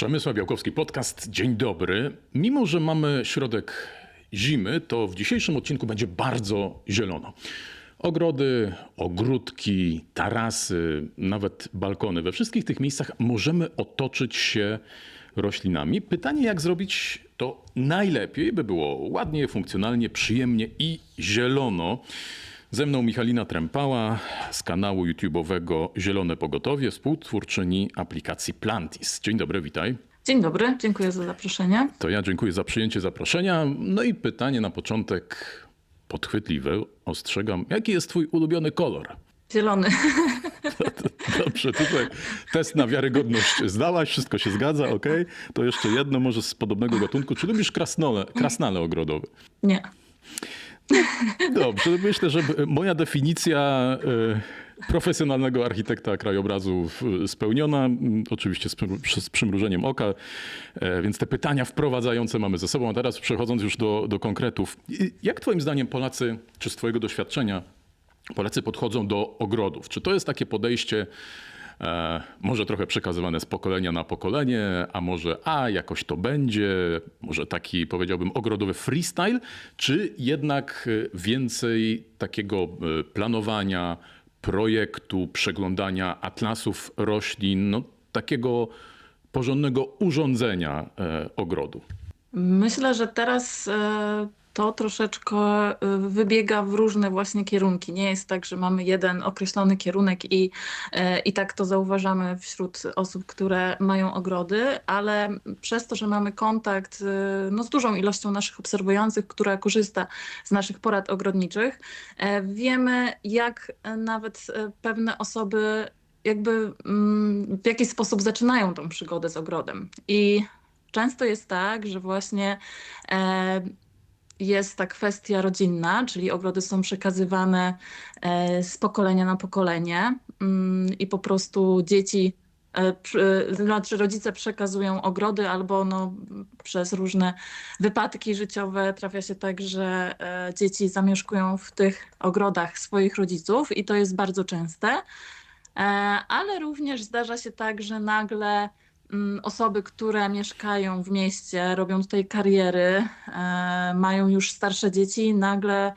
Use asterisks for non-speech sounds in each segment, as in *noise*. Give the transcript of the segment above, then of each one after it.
Przemysław Białkowski, podcast. Dzień dobry. Mimo, że mamy środek zimy, to w dzisiejszym odcinku będzie bardzo zielono. Ogrody, ogródki, tarasy, nawet balkony. We wszystkich tych miejscach możemy otoczyć się roślinami. Pytanie, jak zrobić to najlepiej, by było ładnie, funkcjonalnie, przyjemnie i zielono. Ze mną Michalina Trempała z kanału YouTube'owego Zielone Pogotowie, współtwórczyni aplikacji Plantis. Dzień dobry, witaj. Dzień dobry, dziękuję za zaproszenie. To ja dziękuję za przyjęcie zaproszenia. No i pytanie na początek podchwytliwe. Ostrzegam, jaki jest twój ulubiony kolor? Zielony. *laughs* Dobrze, tutaj test na wiarygodność zdałaś, wszystko się zgadza, ok. To jeszcze jedno może z podobnego gatunku. Czy lubisz krasnole, krasnale ogrodowe? Nie. Dobrze, myślę, że moja definicja y, profesjonalnego architekta krajobrazu spełniona, mm, oczywiście z, przym- z przymrużeniem oka, e, więc te pytania wprowadzające mamy ze sobą. A teraz przechodząc już do, do konkretów. Jak twoim zdaniem Polacy, czy z twojego doświadczenia, Polacy podchodzą do ogrodów? Czy to jest takie podejście, e, może trochę przekazywane z pokolenia na pokolenie, a może a jakoś to będzie, może taki powiedziałbym ogrodowy freestyle, czy jednak e, więcej takiego e, planowania, projektu, przeglądania atlasów roślin, no, takiego porządnego urządzenia e, ogrodu? Myślę, że teraz e, to troszeczkę e, wybiega w różne właśnie kierunki. Nie jest tak, że mamy jeden określony kierunek i, e, i tak to zauważamy wśród osób, które mają ogrody, ale przez to, że mamy kontakt e, no, z dużą ilością naszych obserwujących, która korzysta z naszych porad ogrodniczych, e, wiemy, jak e, nawet pewne osoby jakby mm, w jakiś sposób zaczynają tą przygodę z ogrodem. I często jest tak, że właśnie e, jest ta kwestia rodzinna, czyli ogrody są przekazywane e, z pokolenia na pokolenie mm, i po prostu dzieci, e, przy- znaczy rodzice przekazują ogrody albo no, przez różne wypadki życiowe trafia się tak, że e, dzieci zamieszkują w tych ogrodach swoich rodziców i to jest bardzo częste. E, Ale również zdarza się tak, że nagle osoby, które mieszkają w mieście, robią tutaj kariery, e, mają już starsze dzieci, nagle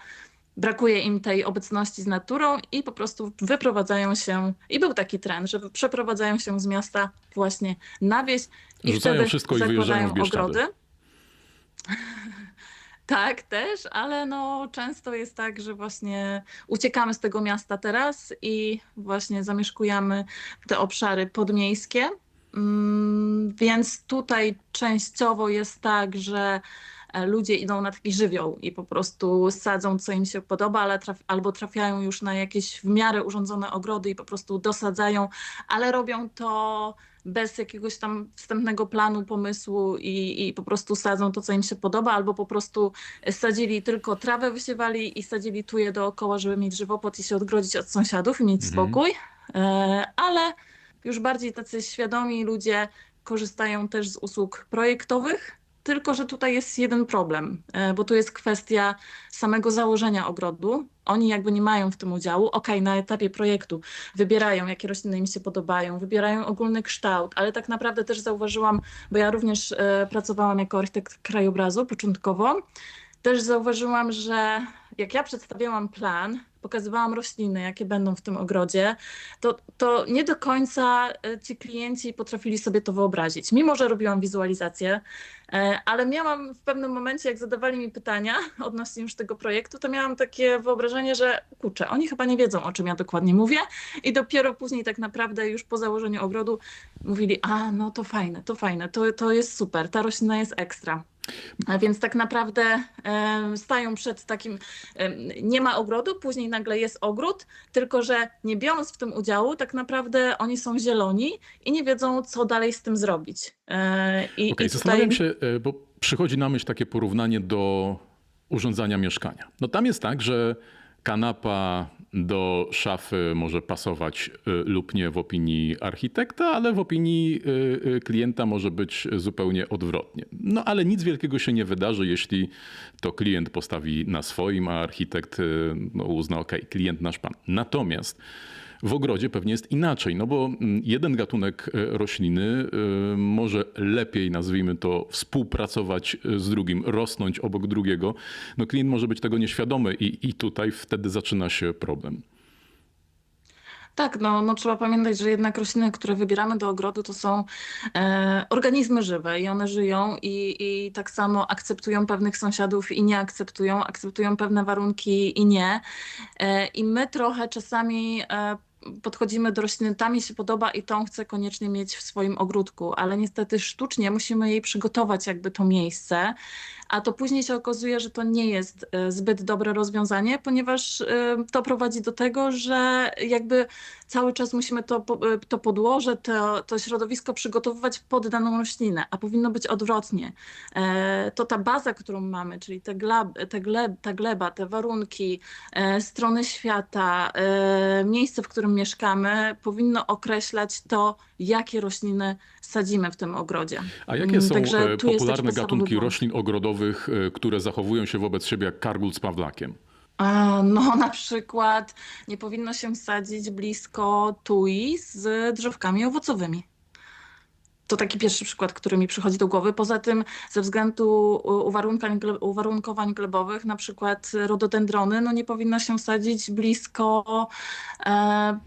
brakuje im tej obecności z naturą i po prostu wyprowadzają się. I był taki trend, że przeprowadzają się z miasta właśnie na wieś i Rzucają wtedy wszystko i wyjeżdżają w Bieszczady. ogrody. *laughs* Tak, też, ale no często jest tak, że właśnie uciekamy z tego miasta teraz i właśnie zamieszkujemy te obszary podmiejskie. Mm, Więc tutaj częściowo jest tak, że e, ludzie idą na taki żywioł i po prostu sadzą, co im się podoba, ale traf albo trafiają już na jakieś w miarę urządzone ogrody i po prostu dosadzają, ale robią to bez jakiegoś tam wstępnego planu, pomysłu i, i po prostu sadzą to, co im się podoba, albo po prostu sadzili tylko trawę, wysiewali i sadzili tuje dookoła, żeby mieć żywopłot i się odgrodzić od sąsiadów i mieć Mhm. spokój. E, ale już bardziej tacy świadomi ludzie korzystają też z usług projektowych, tylko że tutaj jest jeden problem, e, bo tu jest kwestia samego założenia ogrodu. Oni jakby nie mają w tym udziału. Okej, na etapie projektu wybierają, jakie rośliny im się podobają, wybierają ogólny kształt, ale tak naprawdę też zauważyłam, bo ja również e, pracowałam jako architekt krajobrazu początkowo, też zauważyłam, że jak ja przedstawiałam plan, pokazywałam rośliny, jakie będą w tym ogrodzie, to, to nie do końca e, ci klienci potrafili sobie to wyobrazić. Mimo, że robiłam wizualizację, e, ale miałam w pewnym momencie, jak zadawali mi pytania *laughs* odnośnie już tego projektu, to miałam takie wyobrażenie, że kurczę, oni chyba nie wiedzą, o czym ja dokładnie mówię i dopiero później tak naprawdę już po założeniu ogrodu mówili, a no to fajne, to fajne, to, to jest super, ta roślina jest ekstra. A więc tak naprawdę stają przed takim, nie ma ogrodu, później nagle jest ogród, tylko że nie biorąc w tym udziału, tak naprawdę oni są zieloni i nie wiedzą, co dalej z tym zrobić. E, I, Okej, i zastanawiam tutaj się, e, bo przychodzi na myśl takie porównanie do urządzania mieszkania. No tam jest tak, że kanapa do szafy może pasować e, lub nie w opinii architekta, ale w opinii e, e, klienta może być zupełnie odwrotnie. No ale nic wielkiego się nie wydarzy, jeśli to klient postawi na swoim, a architekt no, uzna, ok, klient nasz pan. Natomiast w ogrodzie pewnie jest inaczej, no bo mm, jeden gatunek e, rośliny e, może lepiej, nazwijmy to, współpracować e, z drugim, rosnąć obok drugiego. No klient może być tego nieświadomy i, i tutaj wtedy zaczyna się problem. Tak, no, no trzeba pamiętać, że jednak rośliny, które wybieramy do ogrodu, to są e, organizmy żywe i one żyją i, i tak samo akceptują pewnych sąsiadów i nie akceptują, akceptują pewne warunki i nie. E, I my trochę czasami e, podchodzimy do rośliny, ta mi się podoba i tą chcę koniecznie mieć w swoim ogródku, ale niestety sztucznie musimy jej przygotować jakby to miejsce, a to później się okazuje, że to nie jest e, zbyt dobre rozwiązanie, ponieważ e, to prowadzi do tego, że jakby cały czas musimy to, e, to podłoże, to, to środowisko przygotowywać pod daną roślinę, a powinno być odwrotnie. To ta baza, którą mamy, czyli te te gleb, ta gleba, te warunki, strony świata, miejsce, w którym mieszkamy, powinno określać to, jakie rośliny sadzimy w tym ogrodzie. A jakie Mm, są także e, popularne gatunki roślin ogrodowych, e, które zachowują się wobec siebie jak kargul z pawlakiem? No, *laughs* na przykład nie powinno się sadzić blisko tui z drzewkami owocowymi. To taki pierwszy przykład, który mi przychodzi do głowy. Poza tym, ze względu uwarunkowań, uwarunkowań glebowych, na przykład rododendrony, no nie powinno się sadzić blisko, e,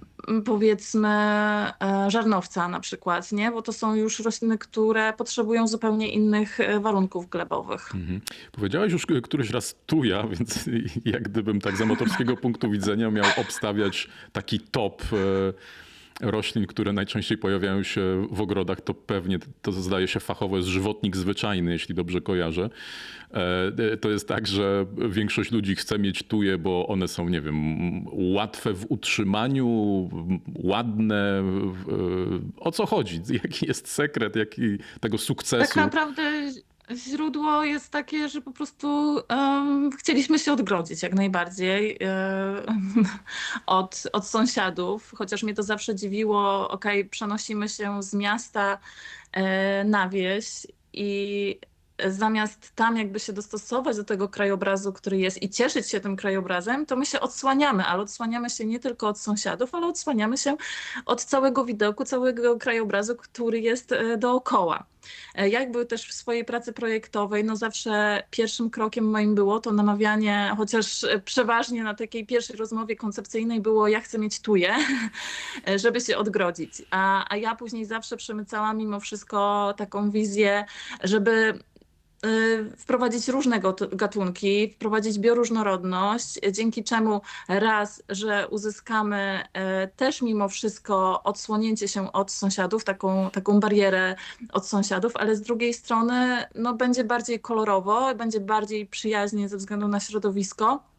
powiedzmy, e, żarnowca na przykład, nie? Bo to są już rośliny, które potrzebują zupełnie innych e, warunków glebowych. Mhm. Powiedziałeś już k- któryś raz tuja, *laughs* więc jak gdybym tak z amatorskiego punktu widzenia miał obstawiać taki top e, roślin, które najczęściej pojawiają się w ogrodach, to pewnie to zdaje się fachowo jest żywotnik zwyczajny, jeśli dobrze kojarzę. E, To jest tak, że większość ludzi chce mieć tuje, bo one są, nie wiem, łatwe w utrzymaniu, ładne. e, O co chodzi? Jaki jest sekret jaki tego sukcesu? Tak naprawdę źródło jest takie, że po prostu em, chcieliśmy się odgrodzić jak najbardziej em, *laughs* od, od sąsiadów, chociaż mnie to zawsze dziwiło, okej, przenosimy się z miasta e, na wieś i zamiast tam jakby się dostosować do tego krajobrazu, który jest i cieszyć się tym krajobrazem, to my się odsłaniamy, ale odsłaniamy się nie tylko od sąsiadów, ale odsłaniamy się od całego widoku, całego krajobrazu, który jest e, dookoła. E, Jak był też w swojej pracy projektowej, no zawsze pierwszym krokiem moim było to namawianie, chociaż e, przeważnie na takiej pierwszej rozmowie koncepcyjnej było ja chcę mieć tuje, *laughs* żeby się odgrodzić. A, a ja później zawsze przemycałam mimo wszystko taką wizję, żeby wprowadzić różne gatunki, wprowadzić bioróżnorodność, y, dzięki czemu raz, że uzyskamy y, też mimo wszystko odsłonięcie się od sąsiadów, taką, taką barierę od sąsiadów, ale z drugiej strony no, będzie bardziej kolorowo, będzie bardziej przyjaźnie ze względu na środowisko.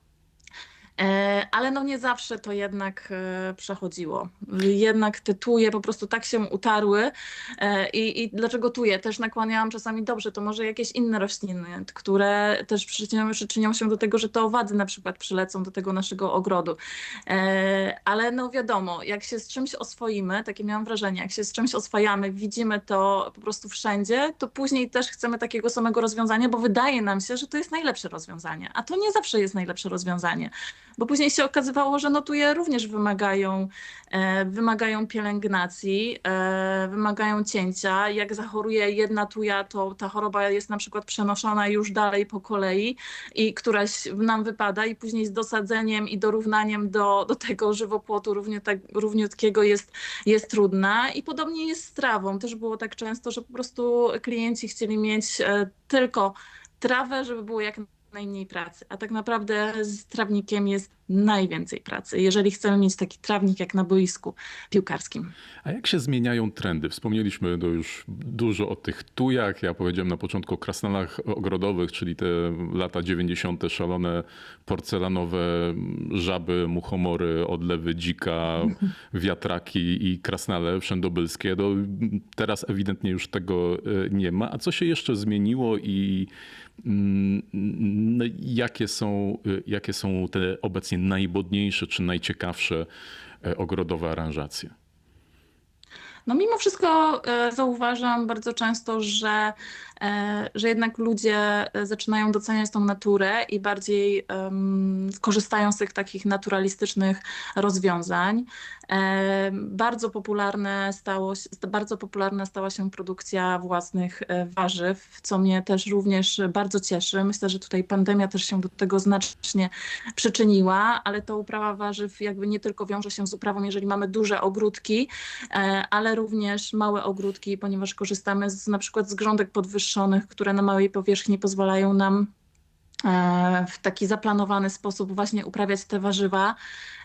E, Ale no nie zawsze to jednak e, przechodziło. Jednak te tuje po prostu tak się utarły. E, I, I dlaczego tuje? Też nakłaniałam czasami, dobrze, to może jakieś inne rośliny, które też przyczynią, przyczynią się do tego, że te owady na przykład przylecą do tego naszego ogrodu. Ale no wiadomo, jak się z czymś oswoimy, takie miałam wrażenie, jak się z czymś oswajamy, widzimy to po prostu wszędzie, to później też chcemy takiego samego rozwiązania, bo wydaje nam się, że to jest najlepsze rozwiązanie. A to nie zawsze jest najlepsze rozwiązanie bo później się okazywało, że notuje również wymagają, e, wymagają pielęgnacji, e, wymagają cięcia. Jak zachoruje jedna tuja, to ta choroba jest na przykład przenoszona już dalej po kolei i któraś nam wypada i później z dosadzeniem i dorównaniem do, do tego żywopłotu równie tak, równiutkiego jest, jest trudna. I podobnie jest z trawą. Też było tak często, że po prostu klienci chcieli mieć e, tylko trawę, żeby było jak najmniej pracy, a tak naprawdę z trawnikiem jest najwięcej pracy, jeżeli chcemy mieć taki trawnik jak na boisku piłkarskim. A jak się zmieniają trendy? Wspomnieliśmy to już dużo o tych tujach. Ja powiedziałem na początku o krasnalach ogrodowych, czyli te lata 90. szalone porcelanowe żaby, muchomory, odlewy dzika, *laughs* wiatraki i krasnale wszędobylskie. No, teraz ewidentnie już tego e, nie ma. A co się jeszcze zmieniło i jakie są, e, jakie są te obecnie najmodniejsze czy najciekawsze e, ogrodowe aranżacje? No mimo wszystko e, zauważam bardzo często, że, że jednak ludzie e, zaczynają doceniać tą naturę i bardziej korzystają z tych takich naturalistycznych rozwiązań. E, Bardzo popularne stało, bardzo popularna stała się produkcja własnych e, warzyw, co mnie też również bardzo cieszy. Myślę, że tutaj pandemia też się do tego znacznie przyczyniła, ale to uprawa warzyw jakby nie tylko wiąże się z uprawą, jeżeli mamy duże ogródki, e, ale również małe ogródki, ponieważ korzystamy z, na przykład z grządek podwyższonych, które na małej powierzchni pozwalają nam e, w taki zaplanowany sposób właśnie uprawiać te warzywa.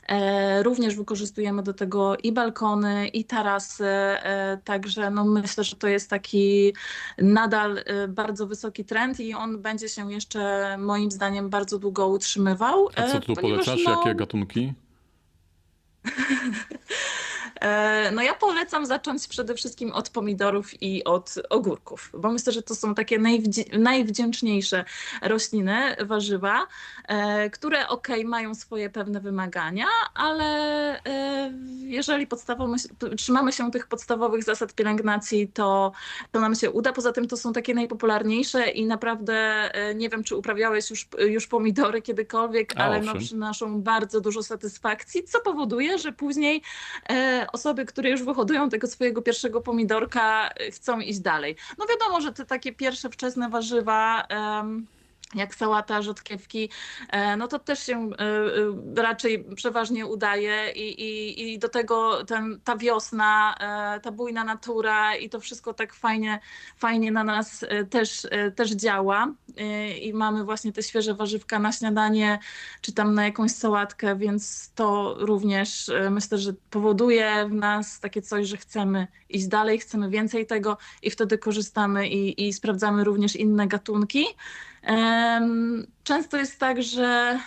E, Również wykorzystujemy do tego i balkony, i tarasy, e, także no myślę, że to jest taki nadal bardzo wysoki trend i on będzie się jeszcze moim zdaniem bardzo długo utrzymywał. A co tu polecasz? no, Jakie gatunki? *laughs* E, No ja polecam zacząć przede wszystkim od pomidorów i od ogórków, bo myślę, że to są takie najwdzi- najwdzięczniejsze rośliny, warzywa, e, które ok, mają swoje pewne wymagania, ale e, jeżeli podstawowo, trzymamy się tych podstawowych zasad pielęgnacji, to, to nam się uda. Poza tym to są takie najpopularniejsze i naprawdę nie wiem, czy uprawiałeś już, już pomidory kiedykolwiek, A, ale no, przynoszą bardzo dużo satysfakcji, co powoduje, że później osoby, które już wyhodują tego swojego pierwszego pomidorka, e, chcą iść dalej. No wiadomo, że te takie pierwsze wczesne warzywa. em, jak sałata, rzodkiewki, e, no to też się e, e, raczej przeważnie udaje i, i, i do tego ten, ta wiosna, ta bujna natura i to wszystko tak fajnie, fajnie na nas też, też działa i mamy właśnie te świeże warzywka na śniadanie czy tam na jakąś sałatkę, więc to również myślę, że powoduje w nas takie coś, że chcemy iść dalej, chcemy więcej tego i wtedy korzystamy i, i sprawdzamy również inne gatunki. Często jest tak, że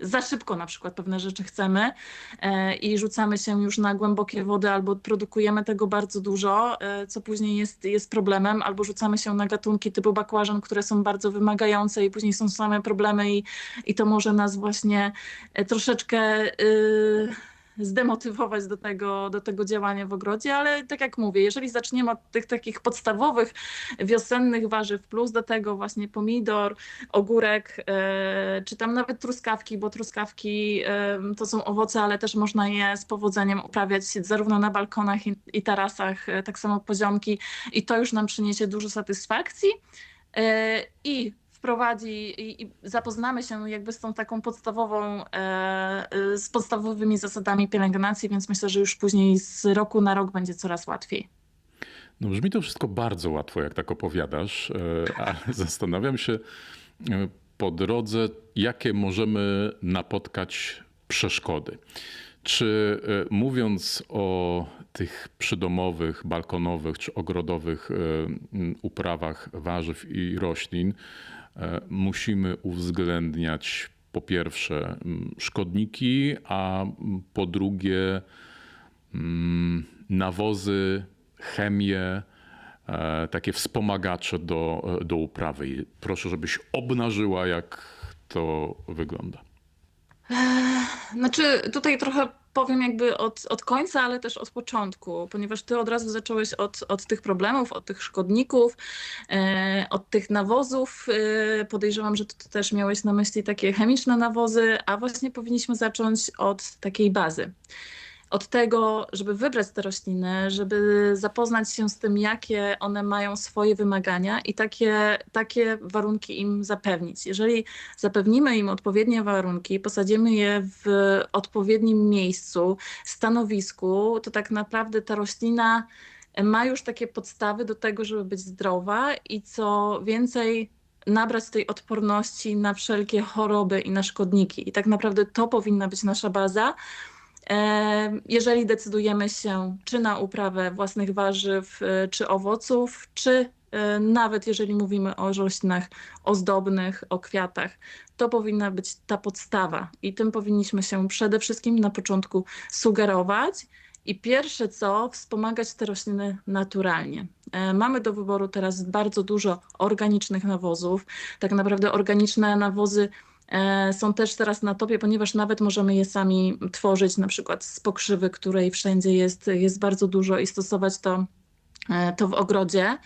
za szybko na przykład pewne rzeczy chcemy e, i rzucamy się już na głębokie wody albo produkujemy tego bardzo dużo, e, co później jest, jest problemem, albo rzucamy się na gatunki typu bakłażan, które są bardzo wymagające i później są same problemy i, i to może nas właśnie e, troszeczkę y, zdemotywować do tego, do tego działania w ogrodzie, ale tak jak mówię, jeżeli zaczniemy od tych takich podstawowych wiosennych warzyw, plus do tego właśnie pomidor, ogórek, e, czy tam nawet truskawki, bo truskawki e, to są owoce, ale też można je z powodzeniem uprawiać zarówno na balkonach i, tarasach, e, tak samo poziomki i to już nam przyniesie dużo satysfakcji. I wprowadzi i, i zapoznamy się jakby z tą taką podstawową, e, e, z podstawowymi zasadami pielęgnacji, więc myślę, że już później z roku na rok będzie coraz łatwiej. No brzmi to wszystko bardzo łatwo, jak tak opowiadasz, ale *laughs* zastanawiam się e, po drodze, jakie możemy napotkać przeszkody. Czy e, mówiąc o tych przydomowych, balkonowych czy ogrodowych uprawach warzyw i roślin, musimy uwzględniać po pierwsze szkodniki, a po drugie nawozy, chemię, e, takie wspomagacze do, do uprawy. Proszę, żebyś obnażyła, jak to wygląda. Znaczy, tutaj trochę powiem jakby od, od końca, ale też od początku, ponieważ ty od razu zacząłeś od, od tych problemów, od tych szkodników, e, od tych nawozów. E, podejrzewam, że ty też miałeś na myśli takie chemiczne nawozy, a właśnie powinniśmy zacząć od takiej bazy. Od tego, żeby wybrać te rośliny, żeby zapoznać się z tym, jakie one mają swoje wymagania i takie, takie warunki im zapewnić. Jeżeli zapewnimy im odpowiednie warunki, posadzimy je w odpowiednim miejscu, stanowisku, to tak naprawdę ta roślina ma już takie podstawy do tego, żeby być zdrowa i co więcej, nabrać tej odporności na wszelkie choroby i na szkodniki. I tak naprawdę to powinna być nasza baza. Jeżeli decydujemy się czy na uprawę własnych warzyw, e, czy owoców, czy e, nawet jeżeli mówimy o roślinach ozdobnych, o kwiatach, to powinna być ta podstawa i tym powinniśmy się przede wszystkim na początku sugerować. I pierwsze co, wspomagać te rośliny naturalnie. E, Mamy do wyboru teraz bardzo dużo organicznych nawozów. Tak naprawdę organiczne nawozy są też teraz na topie, ponieważ nawet możemy je sami tworzyć, na przykład z pokrzywy, której wszędzie jest, jest bardzo dużo i stosować to, e, to w ogrodzie.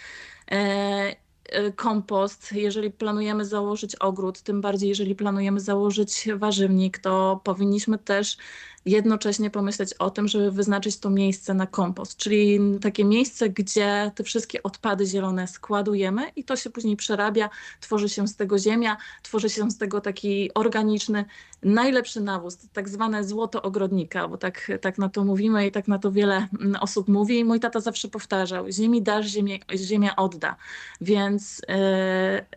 E, Kompost, jeżeli planujemy założyć ogród, tym bardziej jeżeli planujemy założyć warzywnik, to powinniśmy też jednocześnie pomyśleć o tym, żeby wyznaczyć to miejsce na kompost, czyli takie miejsce, gdzie te wszystkie odpady zielone składujemy i to się później przerabia, tworzy się z tego ziemia, tworzy się z tego taki organiczny, najlepszy nawóz, tak zwane złoto ogrodnika, bo tak, tak na to mówimy i tak na to wiele mm, osób mówi. I mój tata zawsze powtarzał, ziemi dasz, ziemię, ziemia odda. Więc, yy,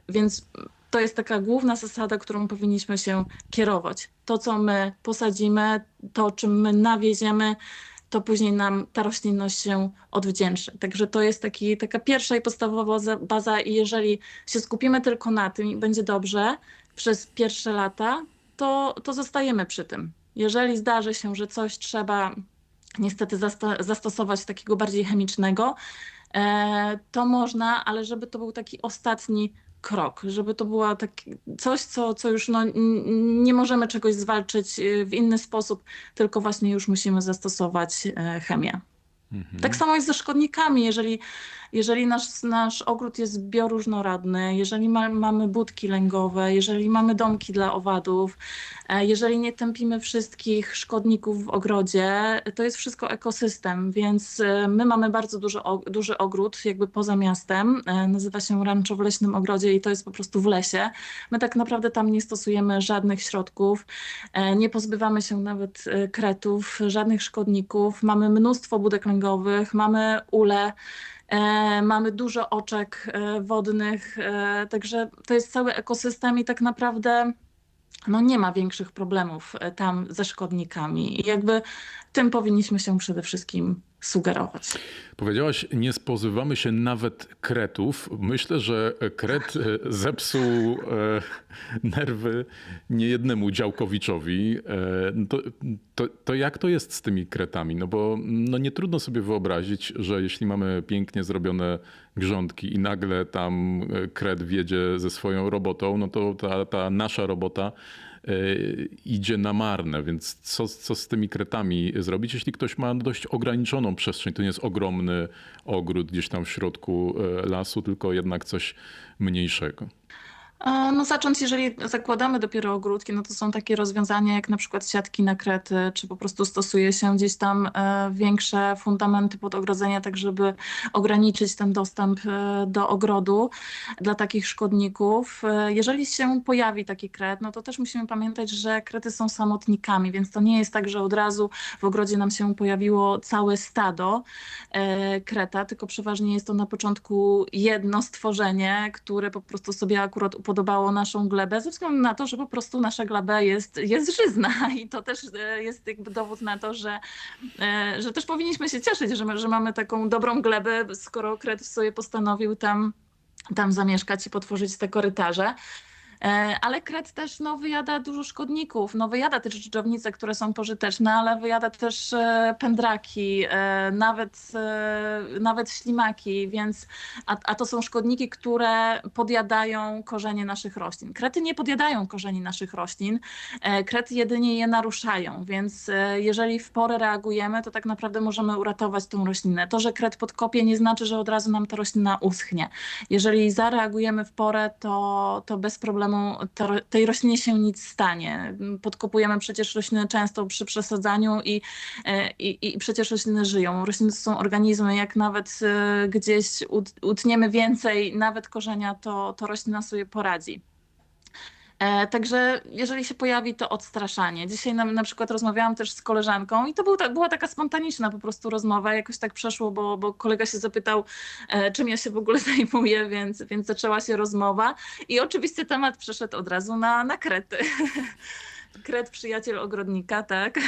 więc to jest taka główna zasada, którą powinniśmy się kierować. To, co my posadzimy, to, czym my nawieziemy, to później nam ta roślinność się odwdzięczy. Także to jest taki, taka pierwsza i podstawowa za- baza i jeżeli się skupimy tylko na tym i będzie dobrze przez pierwsze lata, to, to zostajemy przy tym. Jeżeli zdarzy się, że coś trzeba niestety zasta- zastosować takiego bardziej chemicznego, e, to można, ale żeby to był taki ostatni krok, żeby to było taki, coś, co, co już no, nie możemy czegoś zwalczyć y, w inny sposób, tylko właśnie już musimy zastosować e, chemię. Mhm. Tak samo jest ze szkodnikami. Jeżeli, jeżeli nasz, nasz ogród jest bioróżnorodny, jeżeli ma, mamy budki lęgowe, jeżeli mamy domki dla owadów, e, jeżeli nie tępimy wszystkich szkodników w ogrodzie, to jest wszystko ekosystem, więc e, my mamy bardzo duży, duży ogród, jakby poza miastem. E, Nazywa się Rancho w Leśnym Ogrodzie i to jest po prostu w lesie. My tak naprawdę tam nie stosujemy żadnych środków, nie pozbywamy się nawet kretów, żadnych szkodników. Mamy mnóstwo budek lęgowych, mamy ule, e, mamy dużo oczek e, wodnych, e, także to jest cały ekosystem i tak naprawdę no nie ma większych problemów tam ze szkodnikami. I jakby tym powinniśmy się przede wszystkim sugerować. Powiedziałaś, nie spozywamy się nawet kretów. Myślę, że kret e, zepsuł e, nerwy niejednemu działkowiczowi. E, To, to, to jak to jest z tymi kretami? No bo no nie trudno sobie wyobrazić, że jeśli mamy pięknie zrobione grządki i nagle tam kret wjedzie ze swoją robotą, no to ta, ta nasza robota idzie na marne, więc co, co z tymi kretami zrobić, jeśli ktoś ma dość ograniczoną przestrzeń, to nie jest ogromny ogród gdzieś tam w środku e, lasu, tylko jednak coś mniejszego. E, No zacząć, jeżeli zakładamy dopiero ogródki, no to są takie rozwiązania jak na przykład siatki na krety, czy po prostu stosuje się gdzieś tam e, większe fundamenty pod ogrodzenia, tak żeby ograniczyć ten dostęp e, do ogrodu dla takich szkodników. Jeżeli się pojawi taki kret, no to też musimy pamiętać, że krety są samotnikami, więc to nie jest tak, że od razu w ogrodzie nam się pojawiło całe stado kreta, tylko przeważnie jest to na początku jedno stworzenie, które po prostu sobie akurat upodobało naszą glebę, ze względu na to, że po prostu nasza gleba jest, jest żyzna *laughs* i to też e, jest jakby dowód na to, że, e, że też powinniśmy się cieszyć, że, że mamy taką dobrą glebę, skoro kret sobie postanowił tam, tam zamieszkać i potworzyć te korytarze. E, Ale kret też no, wyjada dużo szkodników. No, wyjada też dżdżownice, które są pożyteczne, ale wyjada też e, pędraki, e, nawet, nawet ślimaki, więc a, a to są szkodniki, które podjadają korzenie naszych roślin. Krety nie podjadają korzeni naszych roślin, krety jedynie je naruszają, więc jeżeli w porę reagujemy, to tak naprawdę możemy uratować tą roślinę. To, że kret podkopie nie znaczy, że od razu nam ta roślina uschnie. Jeżeli zareagujemy w porę, to, to bez problemu to, tej roślinie się nic stanie. Podkopujemy przecież rośliny często przy przesadzaniu i, e, i, i przecież rośliny żyją. Rośliny to są organizmy, jak nawet e, gdzieś ut- utniemy więcej, nawet korzenia, to, to roślina sobie poradzi. E, Także jeżeli się pojawi to odstraszanie. Dzisiaj na, na przykład rozmawiałam też z koleżanką i to był, ta- była taka spontaniczna po prostu rozmowa. Jakoś tak przeszło, bo, bo kolega się zapytał, e, czym ja się w ogóle *laughs* zajmuję, więc, więc zaczęła się rozmowa. I oczywiście temat przeszedł od razu na, na krety. *laughs* Kret przyjaciel ogrodnika, tak. *laughs*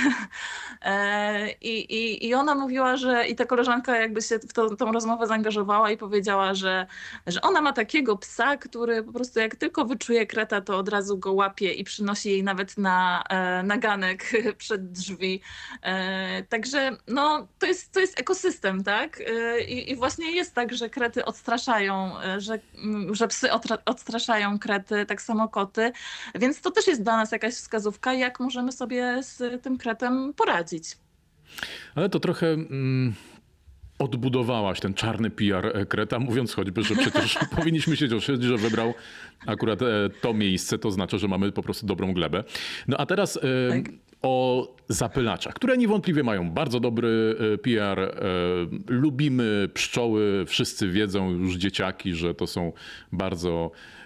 E, I, i, I ona mówiła, że i ta koleżanka jakby się w tą, tą rozmowę zaangażowała i powiedziała, że, że ona ma takiego psa, który po prostu jak tylko wyczuje kreta, to od razu go łapie i przynosi jej nawet na, e, na ganek *laughs* przed drzwi. E, Także no, to, jest, to jest ekosystem, tak? I, I właśnie jest tak, że krety odstraszają, że, mm, że psy odstraszają krety, tak samo koty, więc to też jest dla nas jakaś wskazówka, jak możemy sobie z tym kretem poradzić. Ale to trochę mm, odbudowałaś ten czarny PR Kreta, mówiąc choćby, że przecież *laughs* powinniśmy się cieszyć, że wybrał akurat e, to miejsce, to znaczy, że mamy po prostu dobrą glebę. No a teraz e, Tak. o zapylaczach, które niewątpliwie mają bardzo dobry e, PR. E, lubimy pszczoły, wszyscy wiedzą już dzieciaki, że to są bardzo e,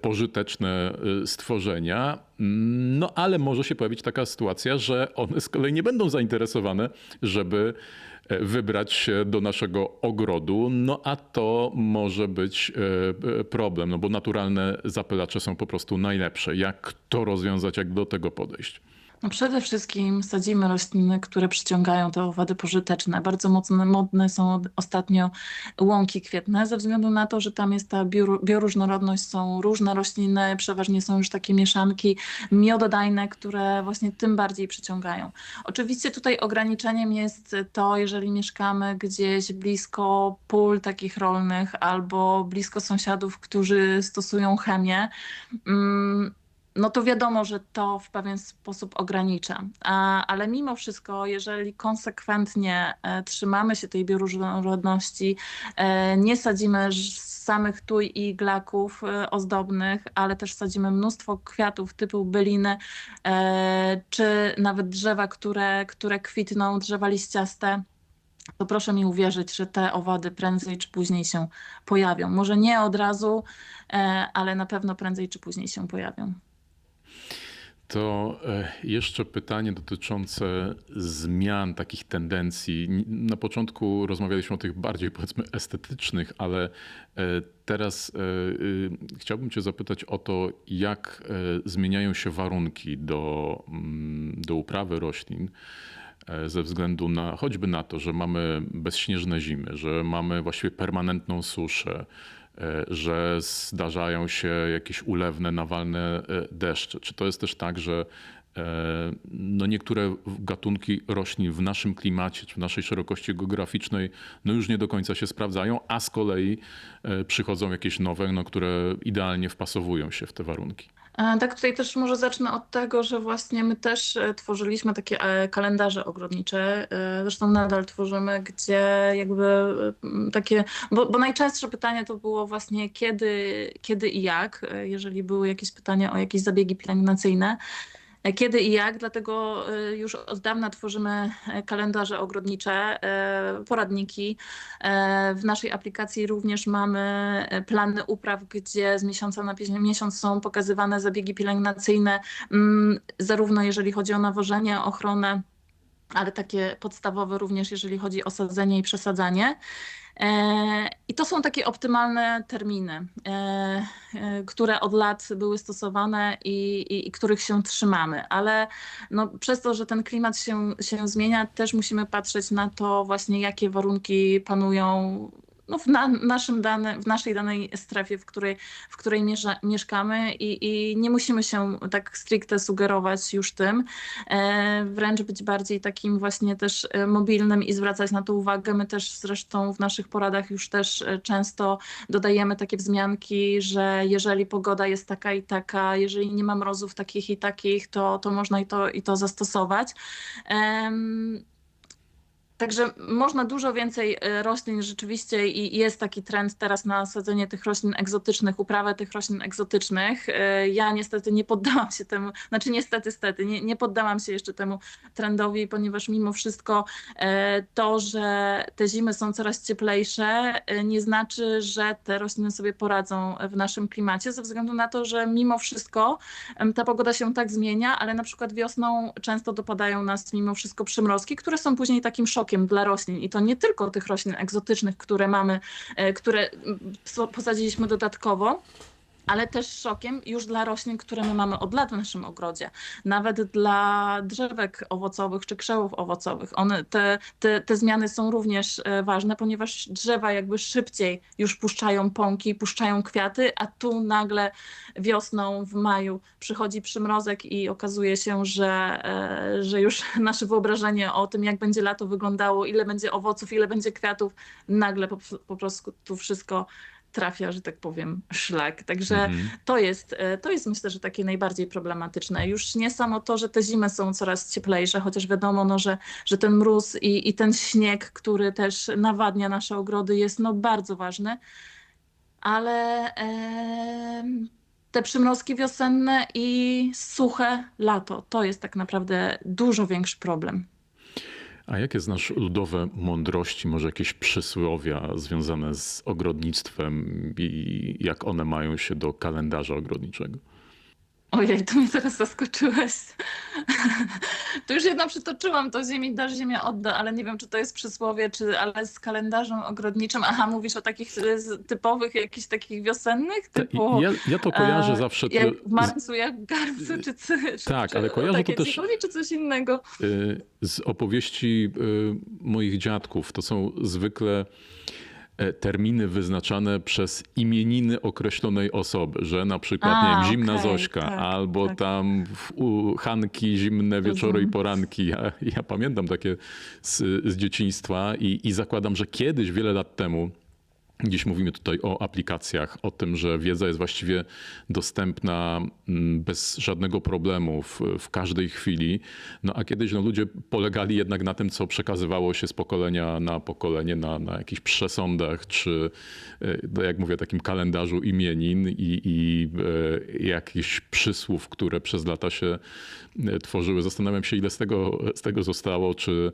pożyteczne e, stworzenia. No ale może się pojawić taka sytuacja, że one z kolei nie będą zainteresowane, żeby e, wybrać się do naszego ogrodu, no a to może być e, e, problem, no bo naturalne zapylacze są po prostu najlepsze. Jak to rozwiązać, jak do tego podejść? No przede wszystkim sadzimy rośliny, które przyciągają te owady pożyteczne. Bardzo mocne, modne są ostatnio łąki kwietne, ze względu na to, że tam jest ta bior- bioróżnorodność, są różne rośliny, przeważnie są już takie mieszanki miododajne, które właśnie tym bardziej przyciągają. Oczywiście tutaj ograniczeniem jest to, jeżeli mieszkamy gdzieś blisko pól takich rolnych albo blisko sąsiadów, którzy stosują chemię. No to wiadomo, że to w pewien sposób ogranicza. Ale mimo wszystko, jeżeli konsekwentnie e, trzymamy się tej bioróżnorodności, e, nie sadzimy samych tuj i iglaków e, ozdobnych, ale też sadzimy mnóstwo kwiatów typu byliny, czy nawet drzewa, które, które kwitną, drzewa liściaste, to proszę mi uwierzyć, że te owady prędzej czy później się pojawią. Może nie od razu, ale na pewno prędzej czy później się pojawią. To e, jeszcze pytanie dotyczące zmian, takich tendencji. Na początku rozmawialiśmy o tych bardziej, powiedzmy, estetycznych, ale e, teraz e, y, chciałbym Cię zapytać o to, jak zmieniają się warunki do, mm, do uprawy roślin ze względu na choćby na to, że mamy bezśnieżne zimy, że mamy właściwie permanentną suszę, że zdarzają się jakieś ulewne, nawalne e, deszcze. Czy to jest też tak, że e, no niektóre gatunki roślin w naszym klimacie, czy w naszej szerokości geograficznej, no już nie do końca się sprawdzają, a z kolei e, przychodzą jakieś nowe, no, które idealnie wpasowują się w te warunki. E, Tak, tutaj też może zacznę od tego, że właśnie my też e, tworzyliśmy takie e, kalendarze ogrodnicze, zresztą nadal tworzymy, gdzie jakby e, takie, bo, bo najczęstsze pytanie to było właśnie kiedy, kiedy i jak, jeżeli były jakieś pytania o jakieś zabiegi pielęgnacyjne. Kiedy i jak, dlatego e, już od dawna tworzymy e, kalendarze ogrodnicze, e, poradniki. E, W naszej aplikacji również mamy plany upraw, gdzie z miesiąca na miesiąc są pokazywane zabiegi pielęgnacyjne, mm, zarówno jeżeli chodzi o nawożenie, ochronę, ale takie podstawowe również, jeżeli chodzi o sadzenie i przesadzanie. E, I to są takie optymalne terminy, e, e, które od lat były stosowane i, i, i których się trzymamy, ale no, przez to, że ten klimat się, się zmienia, też musimy patrzeć na to właśnie, jakie warunki panują no, w, na, naszym dane, w naszej danej strefie, w której, w której miesza, mieszkamy i, i nie musimy się tak stricte sugerować już tym, e, wręcz być bardziej takim właśnie też e, mobilnym i zwracać na to uwagę. My też zresztą w naszych poradach już też e, często dodajemy takie wzmianki, że jeżeli pogoda jest taka i taka, jeżeli nie ma mrozów takich i takich, to, to można i to, i to zastosować. Także można dużo więcej e, roślin rzeczywiście i jest taki trend teraz na sadzenie tych roślin egzotycznych, uprawę tych roślin egzotycznych. E, Ja niestety nie poddałam się temu, znaczy niestety, stety, nie, nie poddałam się jeszcze temu trendowi, ponieważ mimo wszystko e, to, że te zimy są coraz cieplejsze, nie znaczy, że te rośliny sobie poradzą w naszym klimacie, ze względu na to, że mimo wszystko ta pogoda się tak zmienia, ale na przykład wiosną często dopadają nas mimo wszystko przymrozki, które są później takim szokiem dla roślin. I to nie tylko tych roślin egzotycznych, które mamy, e, które posadziliśmy dodatkowo, ale też szokiem już dla roślin, które my mamy od lat w naszym ogrodzie. Nawet dla drzewek owocowych czy krzewów owocowych. One, te, te, te zmiany są również e, ważne, ponieważ drzewa jakby szybciej już puszczają pąki, puszczają kwiaty, a tu nagle wiosną w maju przychodzi przymrozek i okazuje się, że, e, że już *laughs* nasze wyobrażenie o tym, jak będzie lato wyglądało, ile będzie owoców, ile będzie kwiatów, nagle po, po prostu tu wszystko trafia, że tak powiem, szlak. Także Mhm. to jest, e, to jest myślę, że takie najbardziej problematyczne. Już nie samo to, że te zimy są coraz cieplejsze, chociaż wiadomo, no, że, że ten mróz i, i ten śnieg, który też nawadnia nasze ogrody jest no, bardzo ważny, ale em, te przymrozki wiosenne i suche lato, to jest tak naprawdę dużo większy problem. A jakie znasz ludowe mądrości, może jakieś przysłowia związane z ogrodnictwem i jak one mają się do kalendarza ogrodniczego? Ojej, to mnie teraz zaskoczyłeś. *laughs* To już jedno przytoczyłam, to ziemi dasz, ziemia odda, ale nie wiem, czy to jest przysłowie, czy ale z kalendarzem ogrodniczym. Aha, mówisz o takich z- typowych, jakichś takich wiosennych, Ta- typu Ja, ja to kojarzę e, zawsze. jak w marcu, jak w garbcu, czy, czy, Tak, czy, ale kojarzę to też- coś chodzi, czy coś innego. Y, z opowieści y, moich dziadków. To są zwykle terminy wyznaczane przez imieniny określonej osoby, że na przykład A, nie wiem, zimna okej, Zośka, tak, albo tak. tam u Hanki zimne wieczory i poranki. Ja, ja pamiętam takie z, z dzieciństwa i, i zakładam, że kiedyś, wiele lat temu, Dziś mówimy tutaj o aplikacjach, o tym, że wiedza jest właściwie dostępna mm, bez żadnego problemu w, w każdej chwili. No a kiedyś no, ludzie polegali jednak na tym, co przekazywało się z pokolenia na pokolenie, na, na jakichś przesądach, czy e, no, jak mówię, takim kalendarzu imienin i, i e, jakichś przysłów, które przez lata się e, tworzyły. Zastanawiam się, ile z tego, z tego zostało, czy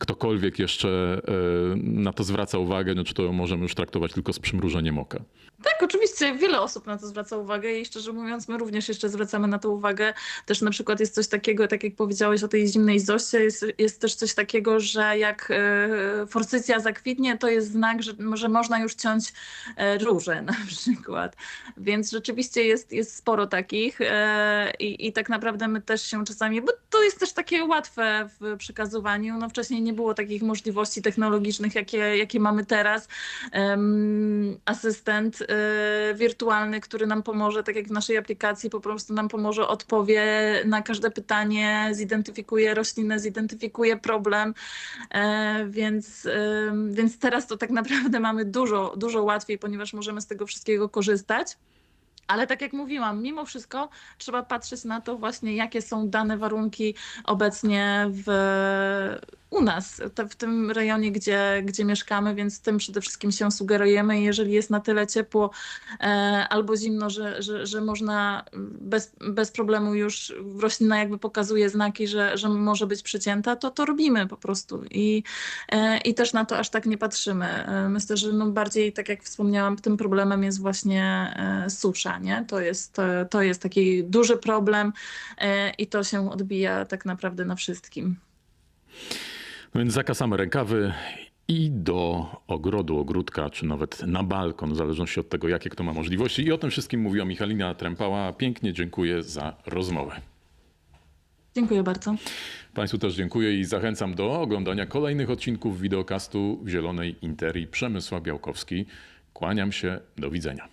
ktokolwiek jeszcze e, na to zwraca uwagę, no czy to możemy już traktować tylko z przymrużeniem oka. Tak, oczywiście wiele osób na to zwraca uwagę i szczerze mówiąc, my również jeszcze zwracamy na to uwagę. Też na przykład jest coś takiego, tak jak powiedziałeś o tej zimnej zoście, jest, jest też coś takiego, że jak e, forsycja zakwitnie, to jest znak, że, że można już ciąć e, róże na *laughs* przykład. Więc rzeczywiście jest, jest sporo takich e, i, i tak naprawdę my też się czasami, bo to jest też takie łatwe w przekazywaniu. No wcześniej nie było takich możliwości technologicznych, jakie, jakie mamy teraz. Asystent wirtualny, który nam pomoże, tak jak w naszej aplikacji, po prostu nam pomoże, odpowie na każde pytanie, zidentyfikuje roślinę, zidentyfikuje problem, E, więc, em, więc teraz to tak naprawdę mamy dużo, dużo łatwiej, ponieważ możemy z tego wszystkiego korzystać. Ale tak jak mówiłam, mimo wszystko trzeba patrzeć na to właśnie, jakie są dane warunki obecnie w, u nas, w tym rejonie, gdzie, gdzie mieszkamy, więc tym przede wszystkim się sugerujemy. Jeżeli jest na tyle ciepło e, albo zimno, że, że, że można bez, bez problemu już roślina jakby pokazuje znaki, że, że może być przycięta, to to robimy po prostu. I, e, i też na to aż tak nie patrzymy. E, Myślę, że no bardziej, tak jak wspomniałam, tym problemem jest właśnie susza. Nie? To, jest, to, jest taki duży problem i to się odbija tak naprawdę na wszystkim. No więc zakasamy rękawy i do ogrodu, ogródka, czy nawet na balkon, w zależności od tego, jakie kto ma możliwości. I o tym wszystkim mówiła Michalina Trempała. Pięknie dziękuję za rozmowę. Dziękuję bardzo. Państwu też dziękuję i zachęcam do oglądania kolejnych odcinków wideokastu w Zielonej Interii Przemysła Białkowski. Kłaniam się, do widzenia.